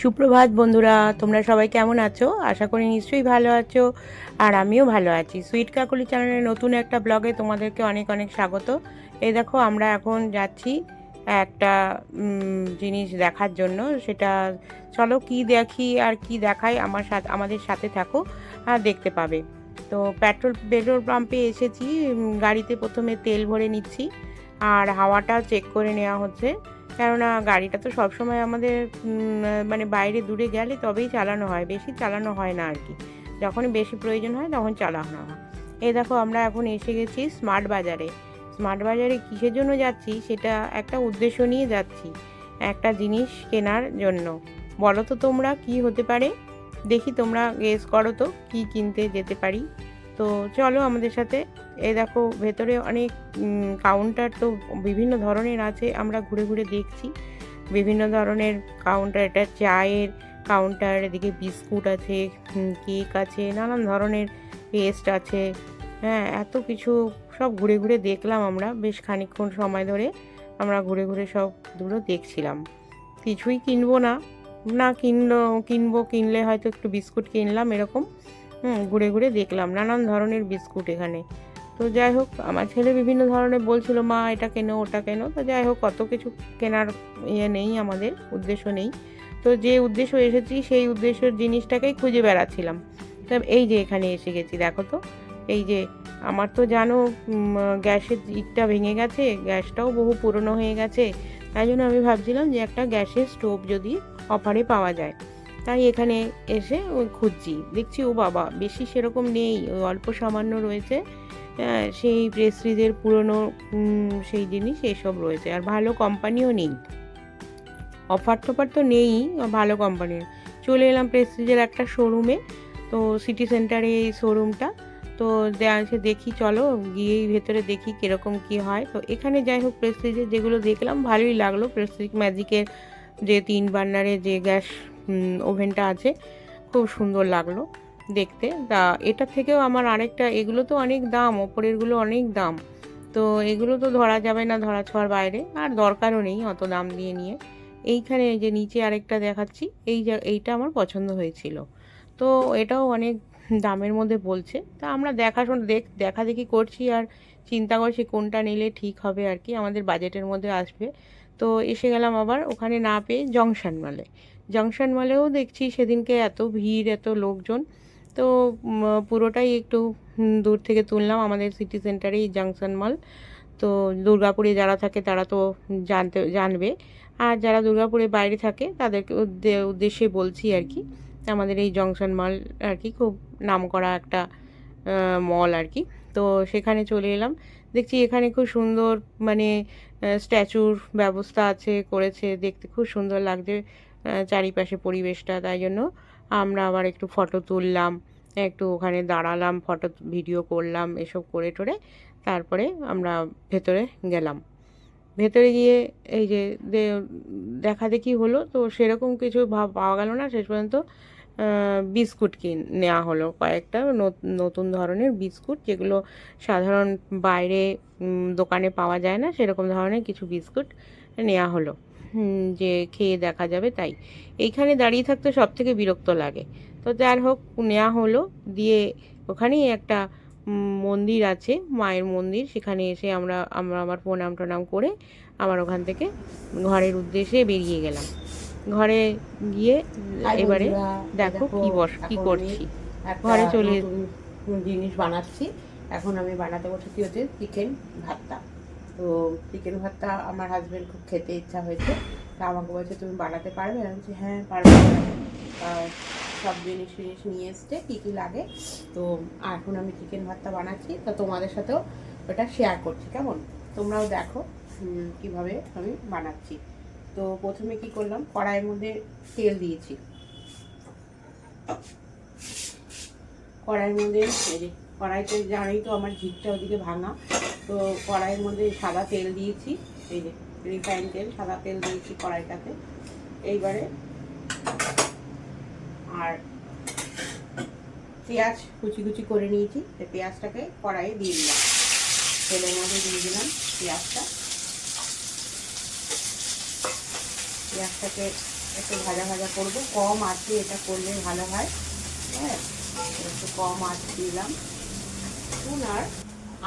সুপ্রভাত বন্ধুরা, তোমরা সবাই কেমন আছো? আশা করি নিশ্চয়ই ভালো আছো, আর আমিও ভালো আছি। সুইট কাকুলি চ্যানেলের নতুন একটা ব্লগে তোমাদেরকে অনেক অনেক স্বাগত। এই দেখো, আমরা এখন যাচ্ছি একটা জিনিস দেখার জন্য। সেটা, চলো কি দেখি আর কি দেখাই আমার সাথে, আমাদের সাথে থাকো আর দেখতে পাবে। তো পেট্রোল পেট্রোল পাম্পে এসেছি গাড়িতে প্রথমে তেল ভরে নিচ্ছি, আর হাওয়াটা চেক করে নেওয়া হচ্ছে। কেননা গাড়িটা তো সবসময় আমাদের মানে বাইরে দূরে গেলে তবেই চালানো হয়, বেশি চালানো হয় না আর কি। যখনই বেশি প্রয়োজন হয় তখন চালানো হয়। এই দেখো আমরা এখন এসে গেছি স্মার্ট বাজারে। স্মার্ট বাজারে কিসের জন্য যাচ্ছি সেটা একটা উদ্দেশ্য নিয়ে যাচ্ছি, একটা জিনিস কেনার জন্য। বলো তো তোমরা কি হতে পারে? দেখি তোমরা গেস করো তো, কি কিনতে যেতে পারি? তো চলো আমাদের সাথে। এই দেখো, ভেতরে অনেক কাউন্টার তো বিভিন্ন ধরনের আছে, আমরা ঘুরে ঘুরে দেখছি। বিভিন্ন ধরনের কাউন্টার এটা চায়ের কাউন্টার এদিকে বিস্কুট আছে কেক আছে, নানান ধরনের পেস্ট আছে। হ্যাঁ এত কিছু সব ঘুরে ঘুরে দেখলাম আমরা, বেশ খানিকক্ষণ সময় ধরে আমরা ঘুরে ঘুরে সব দুটো দেখছিলাম। কিছুই কিনবো না না কিনলো, কিনবো, কিনলে হয়তো একটু বিস্কুট কিনলাম এরকম। হুম, ঘুরে ঘুরে দেখলাম, নানান ধরনের বিস্কুট এখানে। তো যাই হোক, আমার ছেলে বিভিন্ন ধরনের বলছিল, মা, এটা কেনো, ওটা কেনো? তো যাই হোক কত কিছু কেনার ইয়ে নেই, আমাদের উদ্দেশ্য নেই। তো যে উদ্দেশ্য এসেছি, সেই উদ্দেশ্যের জিনিসটাকেই খুঁজে বেড়াচ্ছিলাম। তো এই যে এখানে এসে গেছি, দেখো তো। এই যে, আমার তো জানো গ্যাসের ইটটা ভেঙে গেছে, গ্যাসটাও বহু পুরনো হয়ে গেছে। তাই জন্য আমি ভাবছিলাম যে একটা গ্যাসের স্টোভ যদি অফারে পাওয়া যায়। তাই এখানে এসে খুঁজছি। দেখছি ও বাবা বেশি সেরকম নেই ওই অল্প সামান্য রয়েছে। হ্যাঁ, সেই প্রেস্টিজের পুরনো সেই জিনিস এসব রয়েছে। আর ভালো কোম্পানিও নেই। অফার টফার তো নেই ভালো কোম্পানির চলে এলাম প্রেস্টিজের একটা শোরুমে তো সিটি সেন্টারে এই শোরুমটা তো সে দেখি চলো গিয়েই ভেতরে দেখি কীরকম কি হয়। তো এখানে যাই হোক প্রেস্টিজের যেগুলো দেখলাম ভালোই লাগল। প্রেস্টিজ ম্যাজিকের যে তিন বার্নারের যে গ্যাস ওভেনটা আছে। খুব সুন্দর লাগল দেখতে। তা এটা থেকেও আমার আরেকটা, এগুলো তো অনেক দাম, ওপরেরগুলো অনেক দাম। তো এগুলো তো ধরা যাবে না, ধরা ছোঁয়ার বাইরে। আর দরকারও নেই অত দাম দিয়ে নিয়ে। এইখানে যে নিচে আরেকটা দেখাচ্ছি, এই যা, এইটা আমার পছন্দ হয়েছিল। তো এটাও অনেক দামের মধ্যে বলছে। তা আমরা দেখাশোনা, দেখ, দেখা দেখি করছি আর চিন্তা করছি কোনটা নিলে ঠিক হবে আর কি। আমাদের বাজেটের মধ্যে আসবে। তো এসে গেলাম আবার ওখানে না পেয়ে জংশন মলে জংশন মলেও দেখছি সেদিনকে এত ভিড়, এত লোকজন। তো পুরোটাই একটু দূর থেকে তুললাম আমাদের সিটি সেন্টারেই জংশন মল তো, দুর্গাপুরে যারা থাকে তারা তো জানতে, জানবে। আর যারা দুর্গাপুরে বাইরে থাকে তাদেরকে উদ্দেশ্যে বলছি আর কি, আমাদের এই জংশন মল আর কি খুব নামকরা একটা মল আর কি। তো, সেখানে চলে এলাম। দেখছি এখানে খুব সুন্দর মানে স্ট্যাচুর ব্যবস্থা আছে, করেছে, দেখতে খুব সুন্দর লাগছে চারিপাশে পরিবেশটা। তাই জন্য আমরা আবার একটু ফটো তুললাম, একটু ওখানে দাঁড়ালাম, ফটো ভিডিও করলাম, এসব করে টোরে তারপরে আমরা ভেতরে গেলাম। ভেতরে গিয়ে এই যে দেখা দেখি হলো, তো সেরকম কিছু ভাব পাওয়া গেল না শেষ পর্যন্ত। বিস্কুট কিন নেওয়া হলো কয়েকটা নত- নতুন ধরনের বিস্কুট যেগুলো সাধারণ বাইরে দোকানে পাওয়া যায় না, সেরকম ধরনের কিছু বিস্কুট নেওয়া হলো। যে খেয়ে দেখা যাবে তাই। এইখানে দাঁড়িয়ে থাকতে সব থেকে বিরক্ত লাগে। তো যার হোক নেওয়া হলো, দিয়ে ওখানেই একটা মন্দির আছে, মায়ের মন্দির। সেখানে এসে আমরা আমরা আমার প্রণাম টনাম করে, আমার ওখান থেকে ঘরের উদ্দেশ্যে বেরিয়ে গেলাম। ঘরে গিয়ে এবারে দেখো কি বস কি করছি। ঘরে চলে জিনিস বানাচ্ছি। এখন আমি বানাতে বসেছি হচ্ছে চিকেন ভাতটা। তো চিকেন ভাতটা আমার হাজবেন্ড খুব খেতে ইচ্ছা হয়েছে। তা আমাকে বলছে তুমি বানাতে পারবে? আমি বলছি হ্যাঁ পারব। সব জিনিস জিনিস নিয়ে এসছে কী কী লাগে। তো এখন আমি চিকেন ভাতটা বানাচ্ছি। তো তোমাদের সাথেও ওটা শেয়ার করছি কেমন? তোমরাও দেখো কীভাবে আমি বানাচ্ছি। তো প্রথমে কি করলাম? কড়াইয়ের মধ্যে তেল দিয়েছি। কড়াইয়ের মধ্যে কড়াইতে জানোই তো আমার ঝিকটা ওদিকে ভাঙা। তো কড়াইয়ের মধ্যে সাদা তেল দিয়েছি। এই যে রিফাইন তেল, সাদা তেল দিয়েছি কড়াইটাতে। এইবারে আর পেঁয়াজ কুচি কুচি করে নিয়েছি। পেঁয়াজটাকে কড়াইয়ে দিয়ে দিলাম। তেলের মধ্যে দিয়ে দিলাম পেঁয়াজটা। পেঁয়াজটাকে একটু ভাজা ভাজা করব। কম আছে এটা করলে ভালো হয়। হ্যাঁ একটু কম আঁচ দিলাম। নুন আর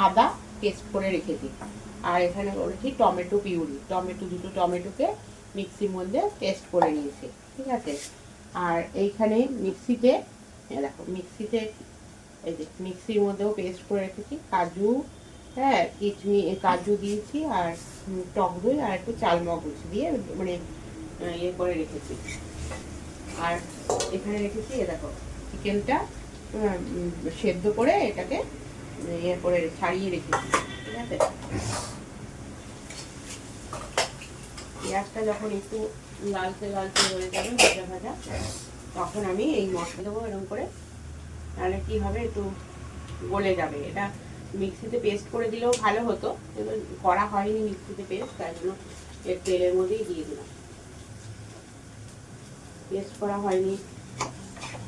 আদা পেস্ট করে রেখেছি আর এখানে করেছি টমেটো পিউরি। টমেটো, দুটো টমেটোকে মিক্সির মধ্যে পেস্ট করে নিয়েছি। ঠিক আছে? আর এইখানে মিক্সিতে দেখো, মিক্সিতে এই যে মিক্সির মধ্যেও পেস্ট করে রেখেছি। কাজু হ্যাঁ কিচমি কাজু দিয়েছি আর টক দই আর একটু চাল মগজ দিয়ে মানে ইয়ে করে রেখেছি। আর এখানে রেখেছি, এ দেখো, চিকেনটা সেদ্ধ করে এটাকে ইয়ে করে ছাড়িয়ে রেখেছি, ঠিক আছে? পেঁয়াজটা যখন একটু লালচে লালচে হয়ে যাবে, ভাজা ভাজা, তখন আমি এই মশলা দেবো এরকম করে। তাহলে কি হবে, একটু গলে যাবে। এটা মিক্সিতে পেস্ট করে দিলেও ভালো হতো, কিন্তু করা হয়নি মিক্সিতে পেস্ট, তাই জন্য এর তেলের মধ্যেই দিয়ে দিলাম। পেস্ট করা হয়নি।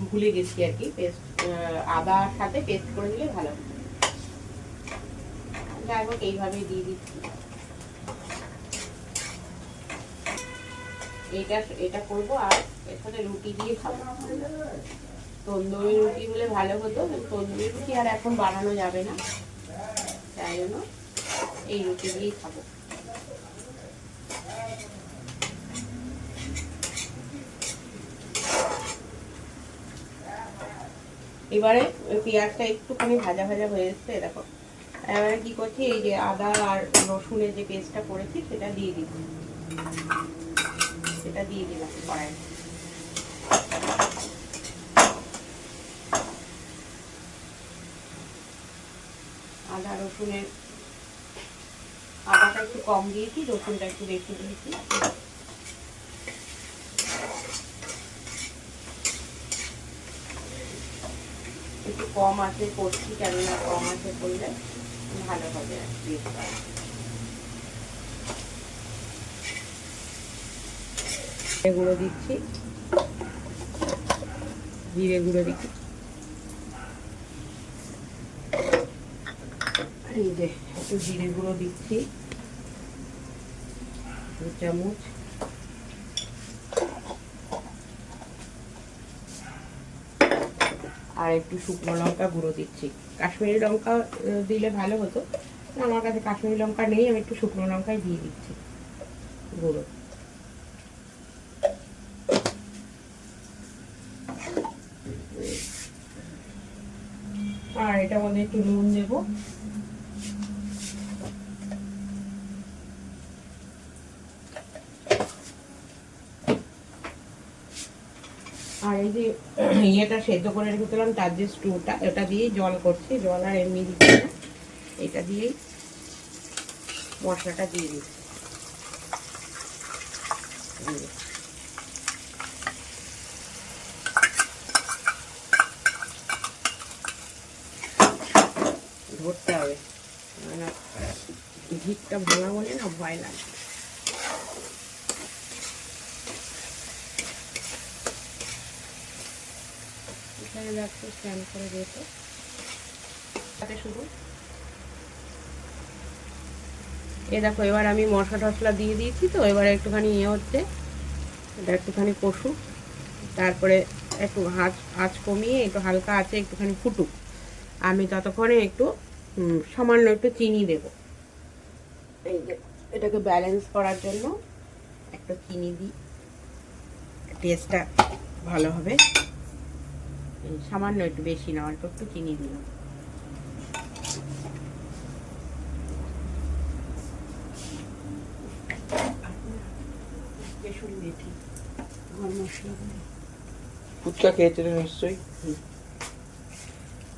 ভুলে গেছি আর কি। পেস্ট আদার সাথে পেস্ট করে দিলে ভালো যাই হোক এইভাবেই দিয়ে দিচ্ছি। এটা এটা করব আর সাথে রুটি দিয়ে খাব। তন্দুরি রুটি হলে ভালো হতো। তন্দুরি রুটি আর এখন বানানো যাবে না। তাই জন্য এই রুটি দিয়েই খাব। এবারে পেঁয়াজটা একটুখানি ভাজা ভাজা হয়ে এসছে, দেখো। এবারে কি করছি, এই যে আদা আর রসুনের যে পেস্টটা করেছি, সেটা দিয়ে দিচ্ছি। সেটা দিয়ে দিলাম কড়াই আদা, রসুনের আদাটা একটু কম দিয়েছি, রসুনটা একটু বেশি দিয়েছি। কম আছে, করছি কেননা কম আছে করলে ভালো হবে গুঁড়ো দিচ্ছি। জিরে গুঁড়ো দিচ্ছি একটু জিরে গুঁড়ো দিচ্ছি। দু চামচ। আর একটু শুকনো লঙ্কা গুঁড়ো দিচ্ছি। কাশ্মীরি লঙ্কা দিলে ভালো হতো। আমার কাছে কাশ্মীরি লঙ্কা নেই, আমি একটু শুকনো লঙ্কাই দিয়ে দিচ্ছি গুঁড়ো। আর এটার মধ্যে একটু নুন দেবো। এই যে ইয়েটা সেদ্ধ করে রেখেছিলাম, তার যে স্টুটা এটা দিয়েই জল করছি। জল আর এমনি দিচ্ছি এটা দিয়েই মশলাটা দিয়ে দিচ্ছি। ধরতে হবে। না ভিতটা ভাঙা বলে না ভয় লাগে। এখানে দেখো স্ক্যান করে দিয়েছে তাতে শুধু। এ দেখো, এবার আমি মশলা টশলা দিয়ে দিয়েছি তো, এবারে একটুখানি ইয়ে হচ্ছে, এটা একটুখানি কষু, তারপরে একটু আঁচ আঁচ কমিয়ে একটু হালকা আছে, একটুখানি ফুটুক। আমি ততক্ষণে একটু সামান্য একটু চিনি দেব। এই যে, এটাকে ব্যালেন্স করার জন্য একটু চিনি দিই। টেস্টটা ভালো হবে। সামান্য একটু বেশি না অল্প একটু চিনি দিলাম। ফুচকা খেয়েছিলে নিশ্চয়ই?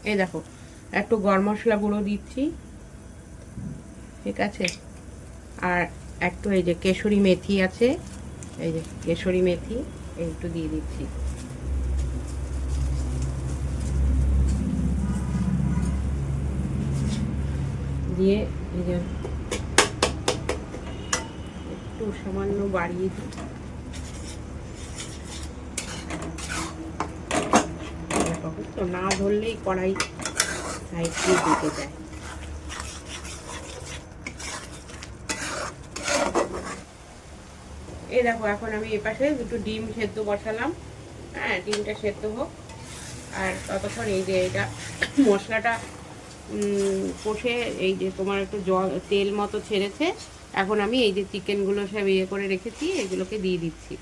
এই দেখো একটু গরম মশলা গুঁড়ো দিচ্ছি ঠিক আছে? আর একটু এই যে কেশরি মেথি আছে এই যে কেশরি মেথি এই একটু দিয়ে দিচ্ছি। দিয়ে এই যে একটু সামান্য বাড়িয়ে দিই। তো না ধরলেই কড়াই সাইড দিয়ে দিতে যায় এই দেখো, এখন আমি এপাশে দুটো ডিম সেদ্ধ বসালাম। হ্যাঁ ডিমটা সেদ্ধ হোক। আর ততক্ষণ এই যে এটা মশলাটা কষে এই যে তোমার একটু জল, তেল মতো ছেড়েছে, এখন আমি এই যে চিকেনগুলো সব ইয়ে করে রেখেছি, এগুলোকে দিয়ে দিচ্ছি।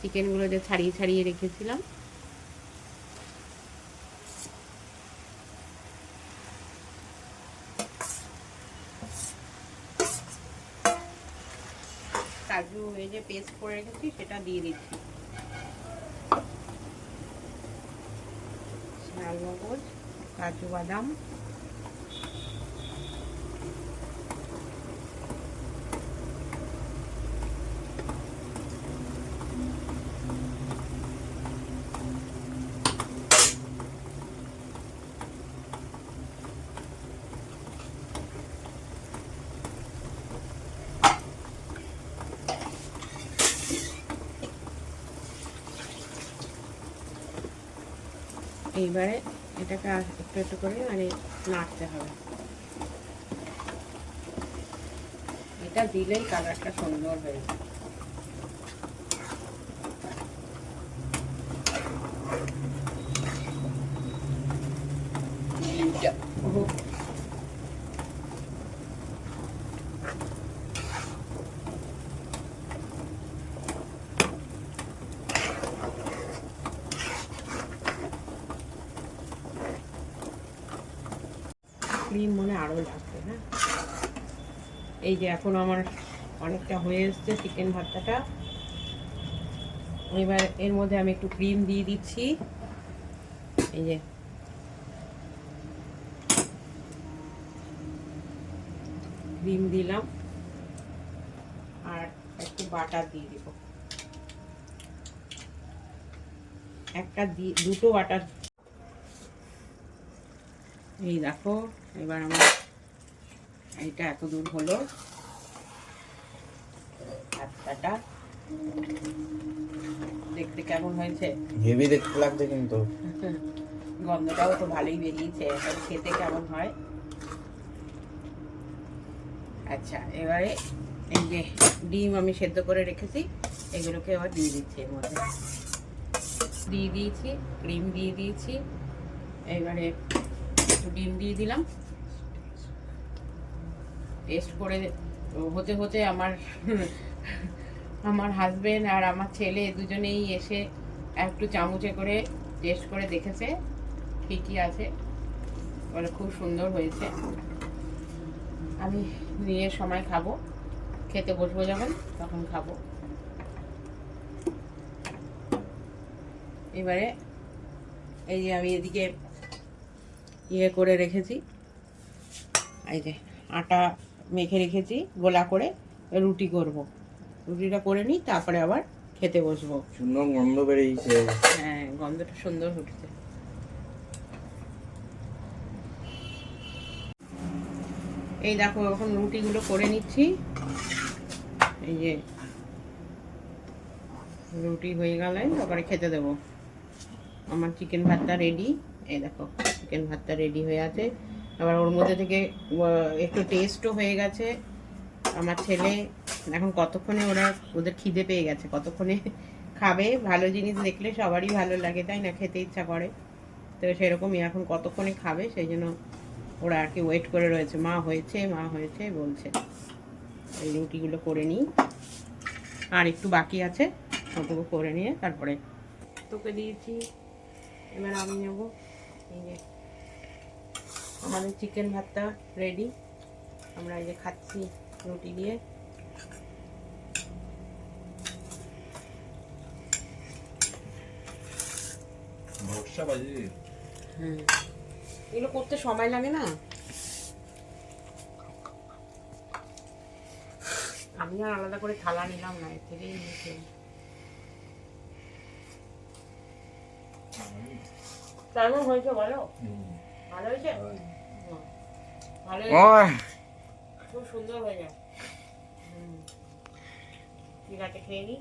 চিকেনগুলো যে ছাড়িয়ে ছাড়িয়ে রেখেছিলাম। কাজু এই যে পেস্ট করে রেখেছি, সেটা দিয়ে দিচ্ছি। লালমগজ কাজু বাদাম এইবারে এটাকে একটু একটু করে মানে নাড়তে হবে। এটা দিলেই কালারটা সুন্দর হয়ে যাবে ডিমটা হোক। ক্রিম মনে আরও লাগবে না এই যে এখন আমার অনেকটা হয়ে এসছে চিকেন ভর্তাটা এবার এর মধ্যে আমি একটু ক্রিম দিয়ে দিচ্ছি। এই যে। ক্রিম দিলাম। আর একটু বাটার দিয়ে দিব। একটা দুটো বাটার এই দেখো এবার আমার এইটা এত দূর হলো। আটটাটা। দেখতে কেমন হয়েছে? হেভি দেখতে লাগছে কিন্তু। গন্ধটাও তো ভালোই বেরিয়েছে এবার খেতে কেমন হয়? আচ্ছা এবারে এই যে ডিম আমি সেদ্ধ করে রেখেছি এগুলোকে এবার দিয়ে দিচ্ছি এর মধ্যে। দিয়ে দিয়েছি ক্রিম দিয়ে দিয়েছি। এবারে ডিম দিয়ে দিলাম। টেস্ট করে হতে হতে আমার আমার হাজবেন্ড আর আমার ছেলে দুজনেই এসে একটু চামচে করে টেস্ট করে দেখেছে ঠিকই আছে। বলে খুব সুন্দর হয়েছে। আমি নিয়ে সময় খাব, খেতে বসবো যখন, তখন খাব। এবারে এই যে আমি এদিকে ইয়ে করে রেখেছি। এই যে আটা মেখে রেখেছি গোলা করে রুটি করব। রুটিটা করে নিই তারপরে আবার খেতে বসবো। সুন্দর গন্ধ বেরিয়েছে। হ্যাঁ গন্ধটা সুন্দর উঠছে এই দেখো এখন রুটিগুলো করে নিচ্ছি। এই যে রুটি হয়ে গেলে তারপরে খেতে দেবো। আমার চিকেন ভাতটা রেডি এই দেখো। চিকেন ভাতটা রেডি হয়ে আছে। আবার ওর মধ্যে থেকে একটু টেস্টও হয়ে গেছে। আমার ছেলে এখন কতক্ষণে ওরা, ওদের খিদে পেয়ে গেছে, কতক্ষণে খাবে? ভালো জিনিস দেখলে সবারই ভালো লাগে, তাই না? খেতে ইচ্ছা করে। তো সেরকমই এখন কতক্ষণে খাবে, সেই জন্য ওরা আর কি ওয়েট করে রয়েছে। মা হয়েছে মা হয়েছে, বলছে। এই রুটিগুলো করে নিই। আর একটু বাকি আছে ওটুকু করে নিয়ে তারপরে তোকে দিয়েছি। এবার আমি নেব। এই যে আমাদের চিকেন ভাতটা রেডি আমরা এই যে খাচ্ছি রুটি দিয়ে। হ্যাঁ এগুলো করতে সময় লাগে না। আমি আর আলাদা করে থালা নিলাম না এর থেকেই নিয়েছি। কেমন হয়েছে বলো? হুম। ভালো হয়েছে। খুব সুন্দর হয়ে যায়। ঠিক আছে খেয়ে নিই